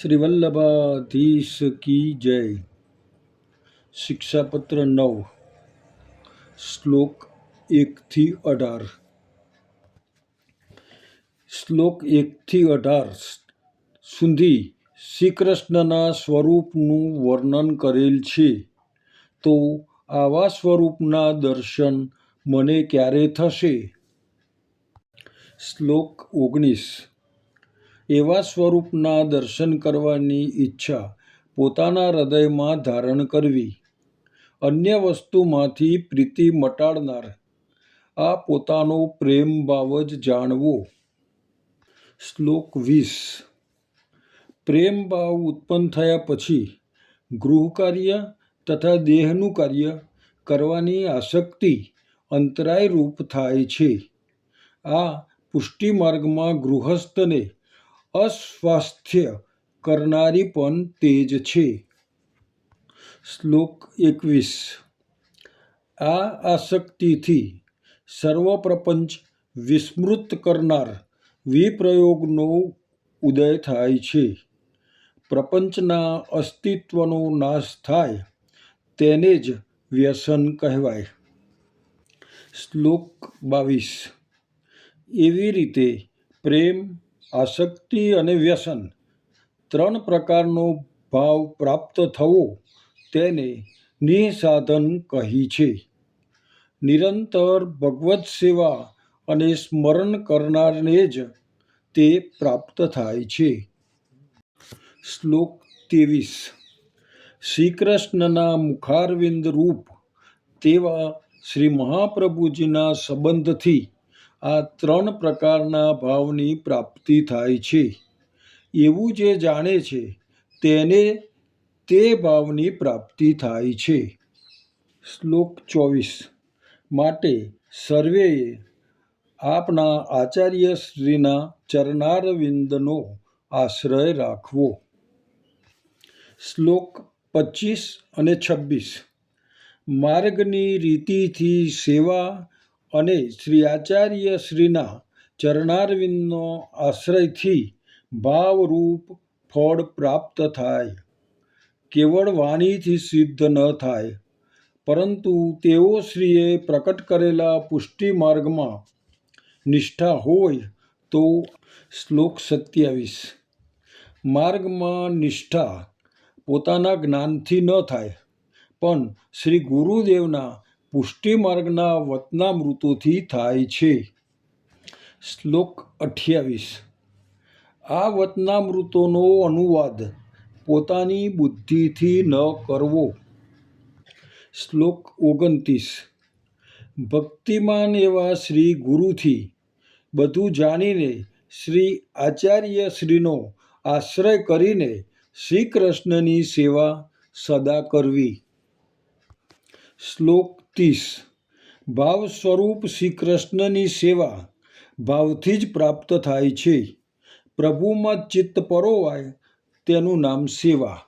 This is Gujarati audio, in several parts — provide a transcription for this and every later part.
શ્રી વલ્લભાધીશ કી જય. શિક્ષાપત્ર નવ. શ્લોક એકથી અઢાર. શ્લોક એકથી અઢાર. સુધી શ્રી કૃષ્ણના સ્વરૂપનું વર્ણન કરેલ છે. તો આવા સ્વરૂપના દર્શન મને ક્યારે થશે? શ્લોક ઓગણીસ. એવા સ્વરૂપના દર્શન કરવાની ઈચ્છા પોતાના હૃદયમાં ધારણ કરવી. અન્ય વસ્તુમાંથી પ્રીતિ મટાડનાર, આ પોતાનો પ્રેમ ભાવ જ જાણવો. શ્લોક વીસ. પ્રેમ ભાવ ઉત્પન્ન થયા પછી ગૃહ કાર્ય તથા દેહનું કાર્ય કરવાની આસક્તિ અંતરાય રૂપ થાય છે. આ પુષ્ટિ માર્ગમાં ગૃહસ્થને અસ્વાસ્થ્ય કરનારી પણ તે જ છે. શ્લોક એકવીસ. આ આસક્તિથી સર્વ પ્રપંચ વિસ્મૃત કરનાર વિપ્રયોગનો ઉદય થાય છે. પ્રપંચના અસ્તિત્વનો નાશ થાય તેને જ વ્યસન કહેવાય. શ્લોક બાવીસ. એવી રીતે પ્રેમ આસક્તિ અને વ્યસન ત્રણ પ્રકારનો ભાવ પ્રાપ્ત થવો તેને નિસાધન કહી છે. નિરંતર ભગવત સેવા અને સ્મરણ કરનારને જ તે પ્રાપ્ત થાય છે. શ્લોક ત્રેવીસ. શ્રી કૃષ્ણના મુખારવિંદ રૂપ તેવા શ્રી મહાપ્રભુજીના સંબંધથી આ ત્રણ પ્રકારના ભાવની પ્રાપ્તિ થાય છે. એવું જે જાણે છે, તેને તે ભાવની પ્રાપ્તિ થાય છે. શ્લોક ચોવીસ. માટે સર્વેએ આપના આચાર્યશ્રીના ચરણારવિંદનો આશ્રય રાખવો. શ્લોક પચીસ અને છવ્વીસ. માર્ગની રીતિથી સેવા અને શ્રી આચાર્ય શ્રીના ચરણારવિંદનો આશ્રયથી ભાવરૂપ ફળ પ્રાપ્ત થાય. કેવળ વાણીથી સિદ્ધ ન થાય, પરંતુ તેઓ શ્રીએ પ્રકટ કરેલા પુષ્ટિ માર્ગમાં નિષ્ઠા હોય તો શ્લોક સત્યાવીસ. માર્ગમાં નિષ્ઠા પોતાના જ્ઞાનથી ન થાય, પણ શ્રી ગુરુદેવના પુષ્ટિ માર્ગના વચનામૃતોથી થાય છે. શ્લોક અઠ્યાવીસ. આ વચનામૃતોનો અનુવાદ પોતાની બુદ્ધિથી ન કરવો. શ્લોક ઓગણત્રીસ. ભક્તિમાન એવા શ્રી ગુરુથી બધું જાણીને શ્રી આચાર્યશ્રીનો આશ્રય કરીને શ્રી કૃષ્ણની સેવા સદા કરવી. શ્લોક ત્રીસ ભાવ સ્વરૂપ શ્રી કૃષ્ણની સેવા ભાવથી જ પ્રાપ્ત થાય છે. પ્રભુમાં ચિત્ત પરોવાય તેનું નામ સેવા.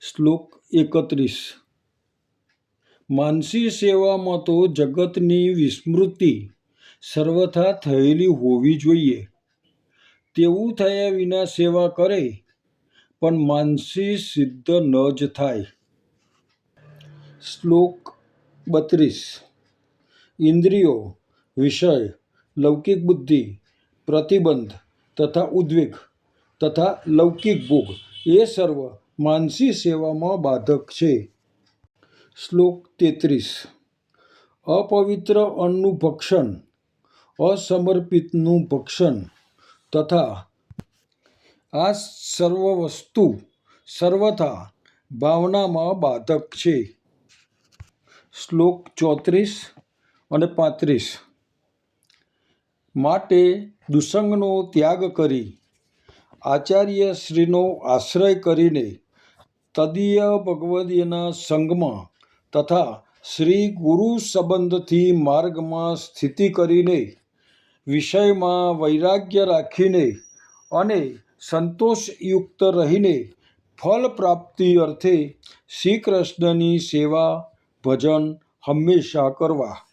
શ્લોક એકત્રીસ. માનસી સેવામાં તો જગતની વિસ્મૃતિ સર્વથા થયેલી હોવી જોઈએ. તેવું થયા વિના સેવા કરે, પણ માનસી સિદ્ધ ન જ થાય. શ્લોક બત્રીસ. ઇન્દ્રિયો, વિષય, લૌકિક બુદ્ધિ, પ્રતિબંધ તથા ઉદ્વેગ તથા લૌકિક ભોગ એ સર્વ માનસી સેવામાં બાધક છે. શ્લોક તેત્રીસ. અપવિત્ર અન્નનું ભક્ષણ, અસમર્પિતનું ભક્ષણ તથા આ સર્વ વસ્તુ સર્વથા ભાવનામાં બાધક છે. શ્લોક ચોત્રીસ અને પાંત્રીસ. માટે દુસંગનો ત્યાગ કરી, આચાર્ય શ્રીનો આશ્રય કરીને તદીય ભગવદીયના સંગમાં તથા શ્રી ગુરુ સંબંધથી માર્ગમાં સ્થિતિ કરીને વિષયમાં વૈરાગ્ય રાખીને અને સંતોષયુક્ત રહીને ફલ પ્રાપ્તિ અર્થે શ્રી કૃષ્ણની સેવા ભજન હંમેશા કરવા.